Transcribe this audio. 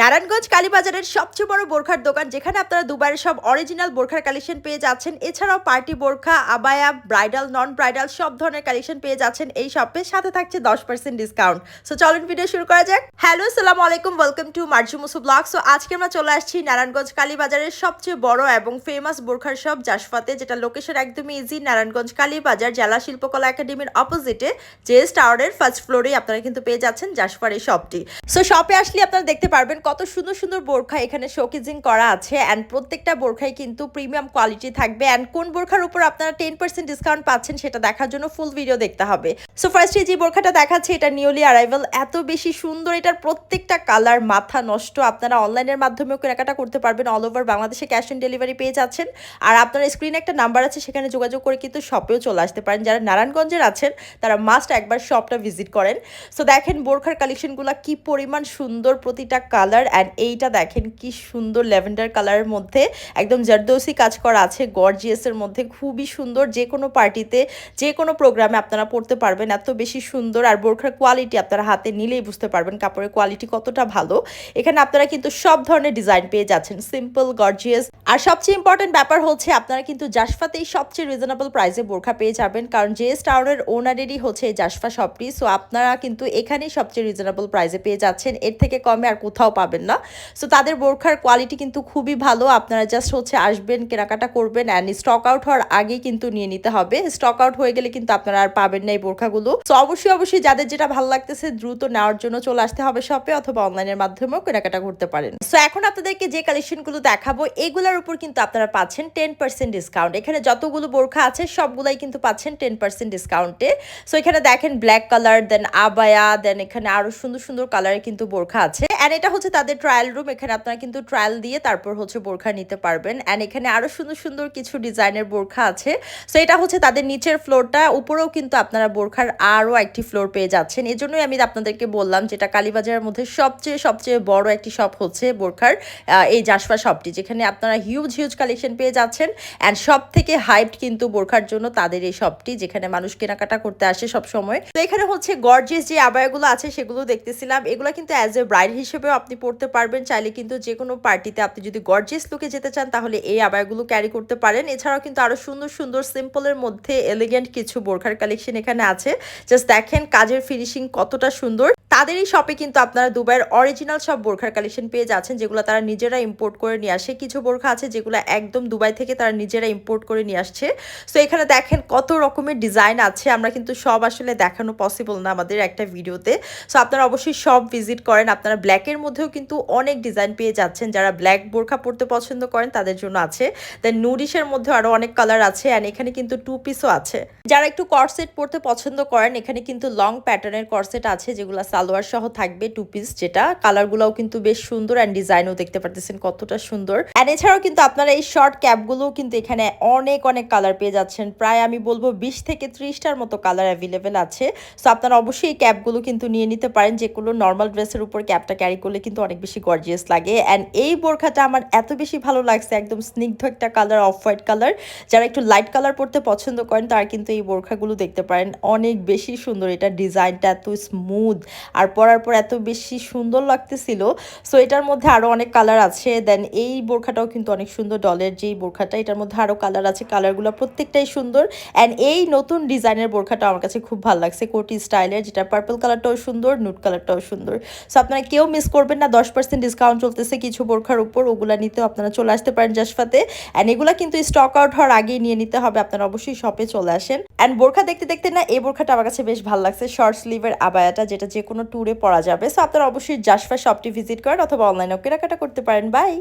নারায়ণগঞ্জ কালীবাজারের সবচেয়ে বড় বোরখার দোকান, যেখানে আপনারা দুবারের সব অরিজিনাল বোরখার কালেকশন পেয়ে যাচ্ছেন। এছাড়াও পার্টি বোরখা, আবায়া ব্রাইডাল নন ব্রাইডাল সব ধরনের কালেকশন পেয়ে যাচ্ছেন এই শপে সাথে থাকছে দশ পার্সেন্ট ডিসকাউন্ট সো চলুন ভিডিও শুরু করা যাক। হ্যালো সালাম আলাইকুম ওয়েলকাম টু মার্জু মুসু ব্লগ সো আজকে আমরা চলে আসছি নারায়ণগঞ্জ কালীবাজারের সবচেয়ে বড় এবং ফেমাস বোরখার শপ জাসফাতে যেটা লোকেশন একদমই ইজি নারায়ণগঞ্জ কালীবাজার জেলা শিল্পকলা একাডেমির অপোজিটে জেএস টাওয়ারের ফার্স্ট ফ্লোরেই আপনারা কিন্তু পেয়ে যাচ্ছেন জাসফার এই শপটি সো শপে আসলে আপনারা দেখতে পারবেন কত সুন্দর সুন্দর বোরখা এখানে শোকেজিং করা আছে অ্যান্ড প্রত্যেকটা বোরখাই কিন্তু প্রিমিয়াম কোয়ালিটি থাকবে অ্যান্ড কোন বোরখার উপর আপনারা টেন পার্সেন্ট ডিসকাউন্ট পাচ্ছেন সেটা দেখার জন্য ফুল ভিডিও দেখতে হবে। সো ফার্স্টে যে বোরখাটা দেখাচ্ছে, এটা নিউলি অ্যারাইভাল এত বেশি সুন্দর, এটার প্রত্যেকটা কালার মাথা নষ্ট। আপনারা অনলাইনের মাধ্যমেও কেনাকাটা করতে পারবেন অল ওভার বাংলাদেশে ক্যাশ অন ডেলিভারি পেয়ে যাচ্ছেন। আর আপনার স্ক্রিনে একটা নাম্বার আছে, সেখানে যোগাযোগ করে কিন্তু শপেও চলে আসতে পারেন। যারা নারায়ণগঞ্জের আছেন, তারা মাস্ট একবার শপটা ভিজিট করেন। সো দেখেন বোরখার কালেকশনগুলো কি পরিমাণ সুন্দর, প্রতিটা কালার অ্যান্ড এইটা দেখেন কি সুন্দর ল্যাভেন্ডার কালারের মধ্যে একদম জারদৌসি কাজ করা আছে গর্জিয়াসের মধ্যে, খুবই সুন্দর যে কোনো পার্টিতে যে কোনো প্রোগ্রামে আপনারা পড়তে পারবেন, এত বেশি সুন্দর আর বোরখার কোয়ালিটি আপনারা হাতে নিলেই বুঝতে পারবেন কাপড়ের কোয়ালিটি কতটা ভালো। এখানে আপনারা কিন্তু সব ধরনের ডিজাইন পেয়ে যাচ্ছেন সিম্পল গর্জিয়াস আর সবচেয়ে ইম্পর্টেন্ট ব্যাপার হচ্ছে আপনারা কিন্তু জাসফাতেই সবচেয়ে রিজনেবল প্রাইসে বোরখা পেয়ে যাবেন, কারণ জেএস টাউনের ওনারেরই হচ্ছে জাসফা শপটি সো আপনারা কিন্তু এখানেই সবচেয়ে রিজনেবল প্রাইসে পেয়ে যাচ্ছেন, এর থেকে কমে আর কোথাও পাবেন না। সো তাদের বোরখার কোয়ালিটি কিন্তু খুবই ভালো। আপনারা জাস্ট হচ্ছে আসবেন, কেনাকাটা করবেন অ্যান্ড স্টক আউট হওয়ার আগেই কিন্তু নিয়ে নিতে হবে। স্টক আউট হয়ে গেলে কিন্তু আপনারা আর পাবেন না এই বোরখাগুলো। সো অবশ্যই অবশ্যই যাদের যেটা ভালো লাগতেছে দ্রুত নেওয়ার জন্য চলে আসতে হবে শপে অথবা অনলাইনের মাধ্যমেও কেনাকাটা করতে পারেন। সো এখন আপনাদেরকে যে কালেকশনগুলো দেখাবো, এগুলোর উপর কিন্তু আপনারা পাচ্ছেন টেন পার্সেন্ট ডিসকাউন্ট এখানে যতগুলো বোরখা আছে, সবগুলাই কিন্তু পাচ্ছেন টেন পার্সেন্ট ডিসকাউন্টে সো এখানে দেখেন ব্ল্যাক কালার দেন আবায়া দেন এখানে আরও সুন্দর সুন্দর কালারের কিন্তু বোরখা আছে। এটা তাদের ট্রায়াল রুম এখানে আপনারা কিন্তু ট্রায়াল দিয়ে তারপর হচ্ছে বোরখা নিতে পারবেন। অ্যান্ড এখানে আরও সুন্দর সুন্দর কিছু ডিজাইনের বোরখা আছে। সো এটা হচ্ছে তাদের নিচের ফ্লোরটা উপরেও কিন্তু আপনারা বোরখার আরও একটি ফ্লোর পেয়ে যাচ্ছেন। এই জন্যই আমি আপনাদেরকে বললাম যেটা কালীবাজারের মধ্যে সবচেয়ে সবচেয়ে বড় একটি শপ হচ্ছে বোরখার এই জাসফা শপটি যেখানে আপনারা হিউজ হিউজ কালেকশন পেয়ে যাচ্ছেন। অ্যান্ড সব থেকে হাইপড কিন্তু বোরখার জন্য তাদের এই শপটি যেখানে মানুষ কেনাকাটা করতে আসে সব সময় তো এখানে হচ্ছে গর্জিয়াস যে আবায়াগুলো আছে, সেগুলো দেখতেছিলাম। এগুলো কিন্তু অ্যাজ এ ব্রাইড হিসেবেও আপনি পড়তে পারবেন, চাইলে কিন্তু যে কোনো পার্টিতে আপনি যদি গর্জিয়াস লুকে যেতে চান, তাহলে এই আবায়াগুলো ক্যারি করতে পারেন। এছাড়াও কিন্তু আরও সুন্দর সুন্দর সিম্পলের মধ্যে এলিগেন্ট কিছু বোরখার কালেকশন এখানে আছে। জাস্ট দেখেন কাজের ফিনিশিং কতটা সুন্দর। তাদের এই শপে কিন্তু আপনারা দুবাইয়ের অরিজিনাল সব বোরখার কালেকশন পেয়ে যাচ্ছেন, যেগুলো তারা নিজেরা ইম্পোর্ট করে নিয়ে আসে। কিছু বোরখা আছে যেগুলো একদম দুবাই থেকে তারা নিজেরা ইম্পোর্ট করে নিয়ে আসছে। সো এখানে দেখেন কত রকমের ডিজাইন আছে। আমরা কিন্তু সব আসলে দেখানো পসিবল না আমাদের একটা ভিডিওতে সো আপনারা অবশ্যই সব ভিজিট করেন। আপনারা ব্ল্যাকের মধ্যেও কিন্তু অনেক ডিজাইন পেয়ে যাচ্ছেন যারা ব্ল্যাক বোরখা পরতে পছন্দ করেন, তাদের জন্য আছে। দেন নুডিশের মধ্যে আরও অনেক কালার আছে অ্যান্ড এখানে কিন্তু টু পিসও আছে। যারা একটু কর্সেট পরতে পছন্দ করেন, এখানে কিন্তু লং প্যাটার্নের কর্সেট আছে যেগুলো সালোয়ার সহ থাকবে টু পিস যেটা কালারগুলোও কিন্তু বেশ সুন্দর অ্যান্ড ডিজাইনও দেখতে পারতেছেন কতটা সুন্দর। অ্যান্ড এছাড়াও কিন্তু আপনারা এই শর্ট ক্যাপগুলোও কিন্তু এখানে অনেক অনেক কালার পেয়ে যাচ্ছেন। প্রায় আমি বলব বিশ থেকে ত্রিশটার মতো কালার অ্যাভেলেবেল আছে। সো আপনারা অবশ্যই এই ক্যাপগুলো কিন্তু নিয়ে নিতে পারেন যেগুলো নর্মাল ড্রেসের উপর ক্যাপটা ক্যারি করলে কিন্তু অনেক বেশি গর্জিয়াস লাগে। অ্যান্ড এই বোরখাটা আমার এত বেশি ভালো লাগছে, একদম স্নিগ্ধ একটা কালার অফ হোয়াইট কালার যারা একটু লাইট কালার পরতে পছন্দ করেন, তারা কিন্তু এই বোরখাগুলো দেখতে পারেন। অনেক বেশি সুন্দর, এটা ডিজাইনটা এত স্মুথ আর পরার পর এত বেশি সুন্দর লাগতেছিল। সো এটার মধ্যে আরও অনেক কালার আছে। দেন এই বোরখাটাও কিন্তু অনেক সুন্দর ডলের যেই বোরখাটা, এটার মধ্যে আরও কালার আছে। কালারগুলো প্রত্যেকটাই সুন্দর। অ্যান্ড এই নতুন ডিজাইনের বোরখাটা আমার কাছে খুব ভালো লাগছে। কোটি স্টাইলের, যেটা পার্পল কালারটাও সুন্দর নুট কালারটাও সুন্দর। সো আপনারা কেউ মিস করবেন না, দশ পার্সেন্ট ডিসকাউন্ট চলতেছে কিছু বোরখার উপর, ওগুলা নিতেও আপনারা চলে আসতে পারেন জাসফাতে অ্যান্ড এগুলা কিন্তু স্টক আউট হওয়ার আগেই নিয়ে নিতে হবে, আপনারা অবশ্যই শপে চলে আসেন। অ্যান্ড বোরখা দেখতে দেখতে না, এই বোরখাটা আমার কাছে বেশ ভালো লাগছে শর্ট স্লিভের আবায়াটা, যেটা যে কোনো ট্যুরে পরা যাবে। সো আপনারা অবশ্যই জাসফা শপটি ভিজিট করেন অথবা অনলাইনেও কেনাকাটা করতে পারেন। বাই